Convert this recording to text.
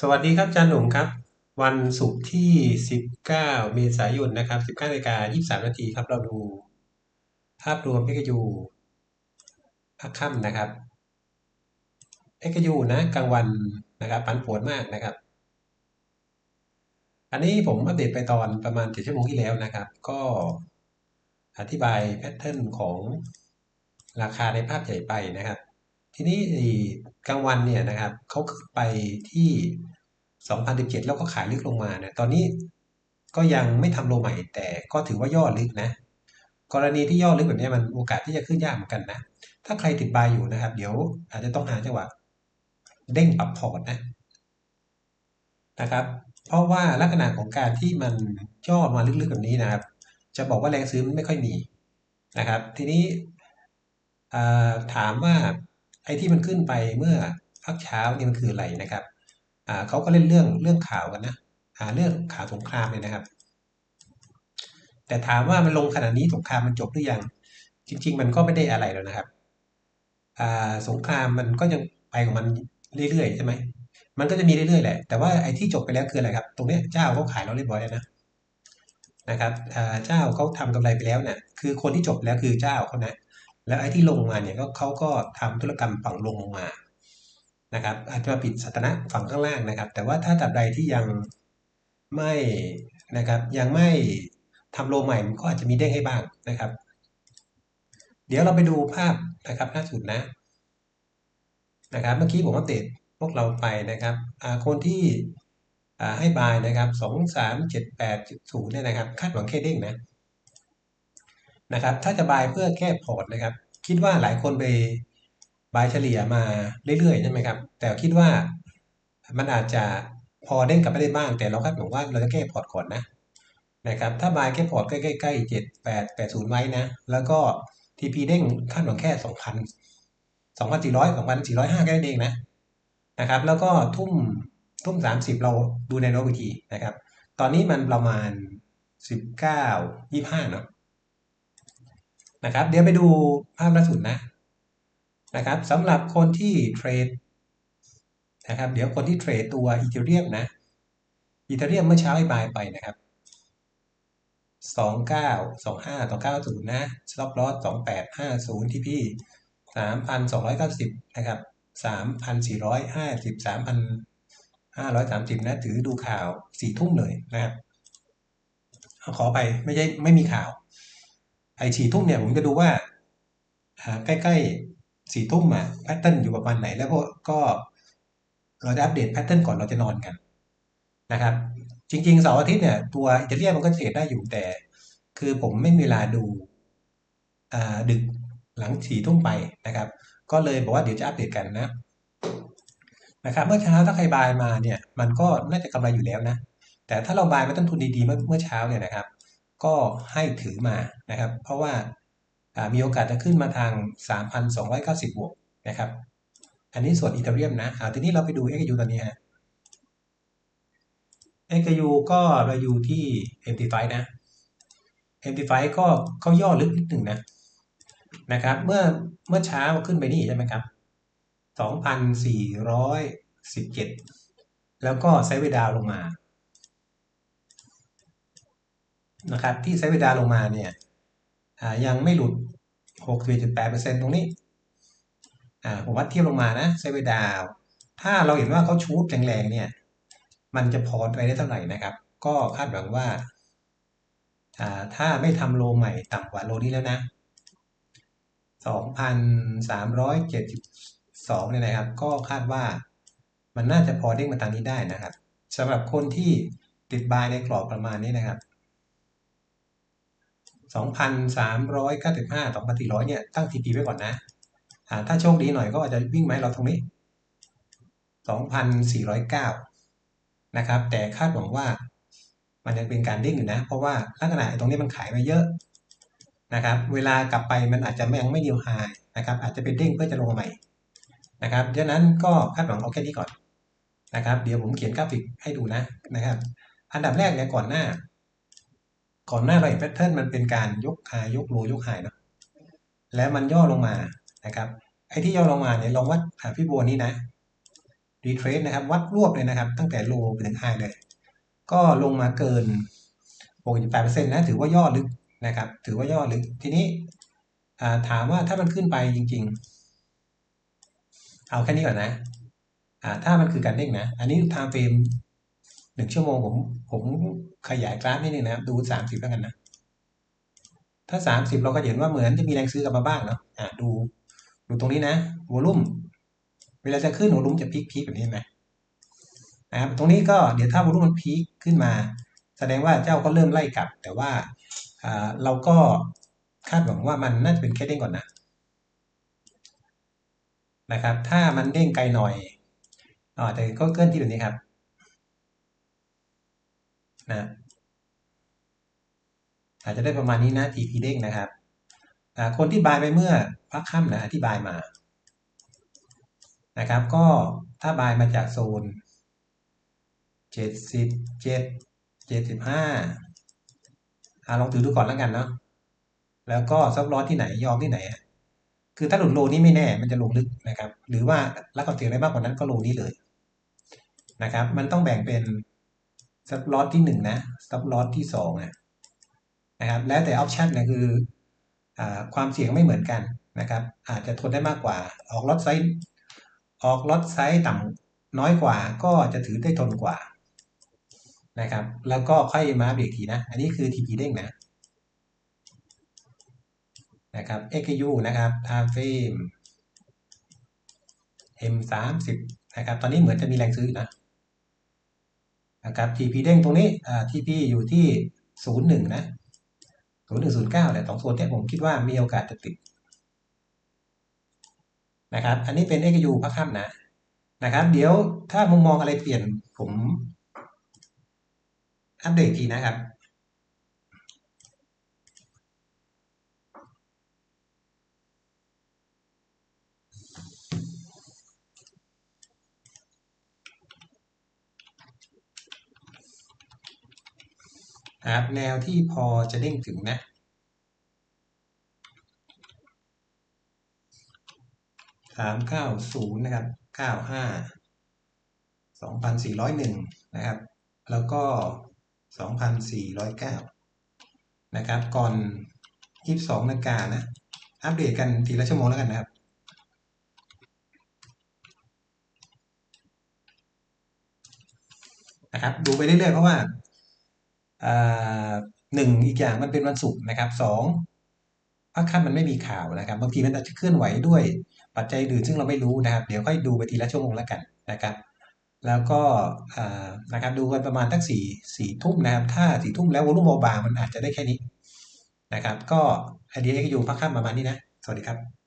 สวัสดีครับอาจารย์หนุ่มครับ วันศุกร์ที่ 19 เมษายนนะครับ 19นาฬิกา23 นาทีครับ เราดู ภาพรวม XU ภาคค่ำนะครับ XU นะกลางวันนะครับปันผวนมากนะครับ อันนี้ผมอัปเดตไปตอนประมาณ 7 ชั่วโมงที่แล้วนะครับ ก็อธิบายแพทเทิร์นของราคาในภาพใหญ่ไปนะครับ ทีนี้กลางวันเนี่ยนะครับเขาไปที่ 2017 แล้วก็ขายลึกลงมาเนี่ยตอนนี้ก็ยังไม่ทำโลใหม่ แต่ก็ถือว่าย่อลึกนะ กรณีที่ย่อลึกแบบนี้มันโอกาสที่จะขึ้นยากเหมือนกันนะ ถ้าใครติดบายอยู่นะครับ เดี๋ยวอาจจะต้องหาจังหวะเด้งปรับพอร์ตนะนะครับ เพราะว่าลักษณะของการที่มันย่อมาลึกๆแบบนี้นะครับ จะบอกว่าแรงซื้อมันไม่ค่อยมีนะครับ ทีนี้ถามว่า ไอ้ที่มันขึ้นไปเมื่อพักเช้านี่มันคืออะไรนะครับเขาก็เล่นเรื่องเรื่องข่าวกันนะหาเรื่องข่าวสงครามเลยนะครับ แต่ถามว่ามันลงขนาดนี้สงครามมันจบหรือยัง จริง ๆ มันก็ไม่ได้อะไรแล้วนะครับสงครามมันก็ยังไปของมันเรื่อยๆใช่ไหมมันก็จะมีเรื่อยๆแหละ แต่ว่าไอ้ที่จบไปแล้วคืออะไรครับ ตรงนี้เจ้าเขาขายเราเรียบร้อยแล้วนะนะครับเจ้าเขาทำกำไรไปแล้วเนี่ยคือคนที่จบแล้วคือเจ้าเขานะ แล้วไอ้ที่ลงมาเนี่ยก็เขาก็ทำธุรกรรมฝั่งลงลงมานะครับ อาจจะมาปิดสถานะฝั่งข้างล่างนะครับ แต่ว่าถ้าตับใดที่ยังไม่นะครับ ยังไม่ทำโลใหม่มันก็อาจจะมีเด้งให้บ้างนะครับ เดี๋ยวเราไปดูภาพนะครับหน้าสุดนะนะครับ เมื่อกี้ผมอัปเดตพวกเราไปนะครับคนที่ให้บายนะครับสองสามเจ็ดแปดศูนย์เนี่ยนะครับ คาดหวังแค่เด้งนะ นะครับ ถ้าจะบายเพื่อแก้พอร์ตนะครับ คิดว่าหลายคนไปบายเฉลี่ยมาเรื่อยๆใช่ไหมครับ แต่คิดว่ามันอาจจะพอเด้งกลับไปได้บ้าง แต่เราคาดหวังว่าเราจะแก้พอร์ตก่อนนะนะครับถ้าบายแก้พอร์ตใกล้ๆเจ็ดแปดแปดศูนย์ไว้นะ แล้วก็ทีพีเด้งคาดหวังแค่สองพันสองพันสี่ร้อยสองพันสี่ร้อยห้าแค่นั้นเองนะนะครับ แล้วก็ทุ่มทุ่มสามสิบเราดูในโนวิธีนะครับ ตอนนี้มันประมาณสิบเก้ายี่ห้าเนาะ นะครับ เดี๋ยวไปดูภาพล่าสุดนะนะครับสำหรับคนที่เทรดนะครับ เดี๋ยวคนที่เทรดตัวอีเทเรียมนะอีเทเรียมเมื่อเช้าไอ้บายไปนะครับสองเก้าสองห้าสองเก้าศูนย์นะสต็อปลอสสองแปดห้าศูนย์ที่พี่สามพันสองร้อยเก้าสิบนะครับสามพันสี่ร้อยห้าสิบสามพันห้าร้อยสามสิบนะถือดูข่าวสี่ทุ่มเลยนะครับขอไปไม่ใช่ไม่มีข่าว ไอ้สี่ทุ่มเนี่ยผมจะดูว่าใกล้ๆสี่ทุ่มอะแพทเทิร์นอยู่ประมาณไหน แล้วก็เราจะอัปเดตแพทเทิร์นก่อนเราจะนอนกันนะครับ จริงๆเสาร์อาทิตย์เนี่ยตัวอิตาเลียนมันก็เทรดได้อยู่แต่ คือผมไม่มีเวลาดูดึกหลังสี่ทุ่มไปนะครับ ก็เลยบอกว่าเดี๋ยวจะอัปเดตกันนะนะครับเมื่อเช้าถ้าใครบายมาเนี่ย มันก็น่าจะกำไรอยู่แล้วนะแต่ถ้าเราบายมาต้นทุนดีๆเมื่อเช้าเนี่ยนะครับ ก็ให้ถือมานะครับ เพราะว่ามีโอกาสจะขึ้นมาทาง 3,290 บวกนะครับ อันนี้ส่วนอีเทเรียมนะทีนี้เราไปดู XU ตอนนี้ฮะ XU ก็เราอยู่ที่ MT5 นะ MT5 ก็เขาย่อลึกนิดหนึ่งนะนะครับ เมื่อเมื่อเช้าขึ้นไปนี่ใช่ไหมครับ2,417 แล้วก็ไซเวดาวลงมา นะครับที่ไซเวดาลงมาเนี่ยยังไม่หลุด61.8%ตรงนี้ผมวัดเทียบลงมานะไซเวดาวถ้าเราเห็นว่าเขาชูดแรงๆเนี่ยมันจะพอไปได้เท่าไหร่นะครับ ก็คาดหวังว่าถ้าไม่ทำโลใหม่ต่ำกว่าโลนี้แล้วนะ 2,370สองเนี่ยนะครับ ก็คาดว่ามันน่าจะพอเด้งมาทางนี้ได้นะครับสำหรับคนที่ติดบายในกรอบประมาณนี้นะครับ 2,395 2,400เนี่ยตั้ง TP ไว้ก่อนนะถ้าโชคดีหน่อยก็อาจจะวิ่งไหมเราตรงนี้ 2,409 นะครับ แต่คาดหวังว่ามันยังเป็นการเด้งอยู่นะ เพราะว่าลักษณะตรงนี้มันขายมาเยอะนะครับ เวลากลับไปมันอาจจะยังไม่เดียวไฮนะครับ อาจจะเป็นเด้งเพื่อจะลงใหม่นะครับดังนั้นก็คาดหวังเอาแค่นี้ก่อนนะครับ เดี๋ยวผมเขียนกราฟิกให้ดูนะนะครับ อันดับแรกเนี่ยก่อนหน้า ก่อนหน้าเราเห็นแพทเทิร์นมันเป็นการยกหายยกโลยกหายเนาะแล้วมันย่อลงมานะครับไอ้ที่ย่อลงมาเนี่ยลองวัดพี่บัวนี้นะรีเทรสนะครับวัดรวบเลยนะครับ ตั้งแต่โลไปถึงไฮเลย ก็ลงมาเกิน68%นะถือว่าย่อลึกนะครับ ถือว่าย่อลึกทีนี้ถามว่าถ้ามันขึ้นไปจริง ๆ เอาแค่นี้ก่อนนะถ้ามันคือการเด้งนะ อันนี้ไทม์เฟรม หนึ่งชั่วโมงผม ผมขยายกราฟนิดนึงนะครับ ดูสามสิบแล้วกันนะ ถ้าสามสิบเราก็เห็นว่าเหมือนจะมีแรงซื้อกลับมาบ้างเนาะอ่าดู ดูตรงนี้นะวอลุ่มเวลาจะขึ้นวอลุ่มจะพีคพีคแบบนี้ไหมนะครับตรงนี้ก็เดี๋ยวถ้าวอลุ่มมันพีคขึ้นมา แสดงว่าเจ้าก็เริ่มไล่กลับ แต่ว่าเราก็คาดหวังว่ามันน่าจะเป็นแค่เด้งก่อนนะนะครับ ถ้ามันเด้งไกลหน่อยอ๋อแต่ก็เกินที่แบบนี้ครับ นะอาจจะได้ประมาณนี้นะ TP เด้งนะครับคนที่บายไปเมื่อพักค่ำนะอธิบายมานะครับ ก็ถ้าบายมาจากโซนเจ็ดสิบเจ็ดเจ็ดสิบห้าลองถือดูก่อนแล้วกันเนาะแล้วก็ซับลอสที่ไหนยอมที่ไหนคือถ้าหลุดโลนี้ไม่แน่มันจะลงลึกนะครับ หรือว่ารับความเสี่ยงได้มากกว่านั้นก็โลนี้เลยนะครับ มันต้องแบ่งเป็น ซับลอสที่หนึ่งนะซับลอสที่สองนะครับ แล้วแต่ออปชันนะคืออความเสี่ยงไม่เหมือนกันนะครับ อาจจะทนได้มากกว่า ออกลอตไซส์ออกลอตไซส์ต่ำน้อยกว่า ก็จะถือได้ทนกว่านะครับ แล้วก็ค่อยมาเบรกทีนะ อันนี้คือ TP เด้งนะนะครับ XU นะครับ time frame M30 นะครับ ตอนนี้เหมือนจะมีแรงซื้อนะ นะครับ TP เด้งตรงนี้อ่า TP อยู่ที่ 01 นะ0109แต่สองโซนเนี่ยผมคิดว่ามีโอกาสจะติดนะครับ อันนี้เป็น XU พักค่ำนะนะครับ เดี๋ยวถ้ามุมมองอะไรเปลี่ยนผมอัปเดตทีนะครับ นะครับแนวที่พอจะเด้งถึงนะสามเก้าศูนย์นะครับเก้าห้าสองพันสี่ร้อยหนึ่งนะครับ แล้วก็สองพันสี่ร้อยเก้านะครับ ก่อนยี่สิบสองนาฬิกานะ อัปเดตกันทีละชั่วโมงแล้วกันนะครับนะครับดูไปเรื่อยๆเพราะว่า หนึ่งอีกอย่างมันเป็นวันศุกร์นะครับสองพระคันมันไม่มีข่าวนะครับ บางทีมันอาจจะเคลื่อนไหวด้วยปัจจัยอื่นซึ่งเราไม่รู้นะครับ เดี๋ยวค่อยดูไปทีละชั่วโมงแล้วกันนะครับ แล้วก็นะครับดูกันประมาณตั้งสี่สี่ทุ่มนะครับ ถ้าสี่ทุ่มแล้ววอลุ่มโมบางมันอาจจะได้แค่นี้นะครับ ก็ไอเดียก็อยู่พักค่ำประมาณนี้นะ สวัสดีครับ